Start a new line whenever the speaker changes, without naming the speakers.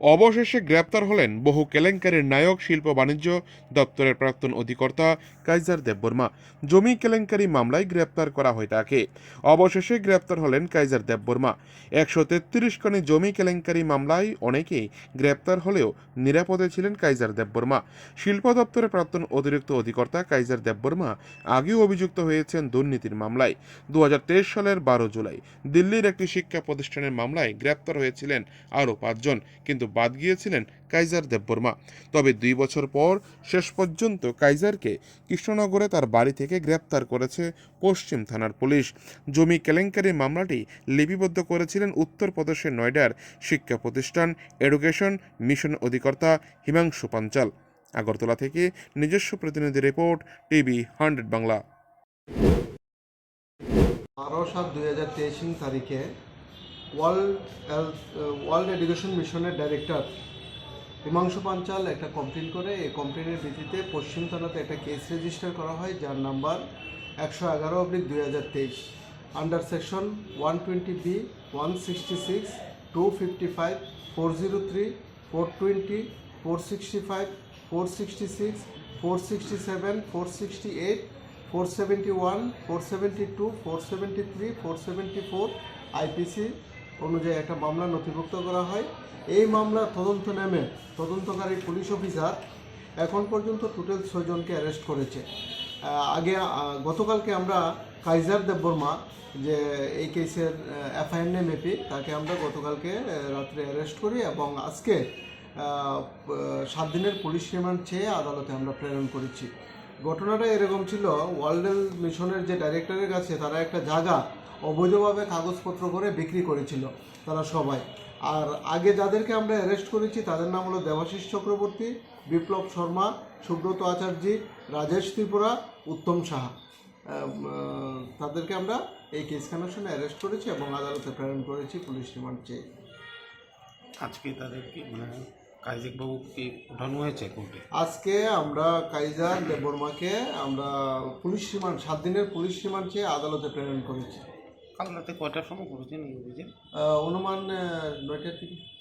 অবশেষে গ্রেপ্তার হলেন বহু কেলেঙ্কারির নায়ক, শিল্প বাণিজ্য দপ্তরের প্রাক্তন অধিকর্তা কাইজার দেববর্মা জমি কেলেঙ্কারি মামলায় গ্রেপ্তার করা হয় তাকে। অবশেষে গ্রেপ্তার হলেন কাইজার দেববর্মা একশো তেত্রিশ কনে জমি কেলেঙ্কারি মামলায় অনেকেই গ্রেপ্তার হলেও নিরাপদে ছিলেন কাইজার দেববর্মা শিল্প দপ্তরের প্রাক্তন অতিরিক্ত অধিকর্তা কাইজার দেববর্মা আগেও অভিযুক্ত হয়েছেন দুর্নীতির মামলায়। দু হাজার তেইশ সালের বারো জুলাই দিল্লির একটি শিক্ষা প্রতিষ্ঠানের মামলায় গ্রেপ্তার হয়েছিলেন আরও পাঁচজন। কিন্তু বাদ গিয়েছিলেন কাইজার দেববর্মা। তবে দুই বছর পর শেষ পর্যন্ত কাইজারকে কৃষ্ণনগরে তার বাড়ি থেকে গ্রেপ্তার করেছে পশ্চিম থানার পুলিশ। জমি কেলেঙ্কারি মামলাটি লিপিবদ্ধ করেছিলেন উত্তরপ্রদেশের নয়ডার শিক্ষা প্রতিষ্ঠান এডুকেশন মিশন অধিকর্তা হিমাংশু পাঞ্চাল। আগরতলা থেকে নিজস্ব প্রতিনিধি রিপোর্ট, টিভি হান্ড্রেড বাংলা।
বারো সাত দুই হাজার তেইশ তারিখে ওয়ার্ল্ড ওয়ার্ল্ড এডুকেশন মিশনের ডাইরেক্টর হিমাংশু পাঞ্চাল একটা কমপ্লেন করে। এই কমপ্লেনের ভিত্তিতে পশ্চিম থানাতে একটা কেস রেজিস্টার করা হয়, যার নাম্বার একশো এগারো অব্লিক দুই হাজার তেইশ। Under section one twenty B one sixty six two fifty five four zero three four twenty four sixty five four sixty six four sixty seven four sixty eight four seventy one four seventy two four seventy three four seventy four IPC অনুযায়ী একটা মামলা নথিভুক্ত করা হয়। এই মামলার তদন্ত নেমে তদন্তকারী পুলিশ অফিসার এখন পর্যন্ত টোটাল ছয়জনকে অ্যারেস্ট করেছে। আগে গতকালকে আমরা কাইজার দেববর্মা যে এই কেসের এফআইআর নেম এপি তাকে আমরা গতকালকে রাত্রে অ্যারেস্ট করি এবং আজকে সাত দিনের পুলিশ রিমান্ড চেয়ে আদালতে আমরা প্রেরণ করেছি। ঘটনাটা এরকম ছিল ওয়ার্ল্ড মিশনের যে ডাইরেক্টরের কাছে তারা একটা জায়গা অবৈধভাবে কাগজপত্র করে বিক্রি করেছিল তারা সবাই। আর আগে যাদেরকে আমরা অ্যারেস্ট করেছি তাদের নাম হলো দেবাশিস চক্রবর্তী বিপ্লব শর্মা সুব্রত আচার্যি রাজেশ ত্রিপুরা উত্তম সাহা। তাদেরকে আমরা এই কেস কানেকশনে অ্যারেস্ট করেছি এবং আদালতে প্রেরণ করেছি পুলিশ রিমান্ড চেয়ে।
আজকে তাদেরকে মানে কাইজিকবাবু কি ওঠানো হয়েছে কোর্টে?
আজকে আমরা কাইজার দেববর্মাকে আমরা পুলিশ রিমান্ড সাত দিনের পুলিশ রিমান্ড চেয়ে আদালতে প্রেরণ করেছি।
কাল রাতে কয়টার সময় করেছেন এই অভিযান?
আহ, অনুমান নয়টার দিকে।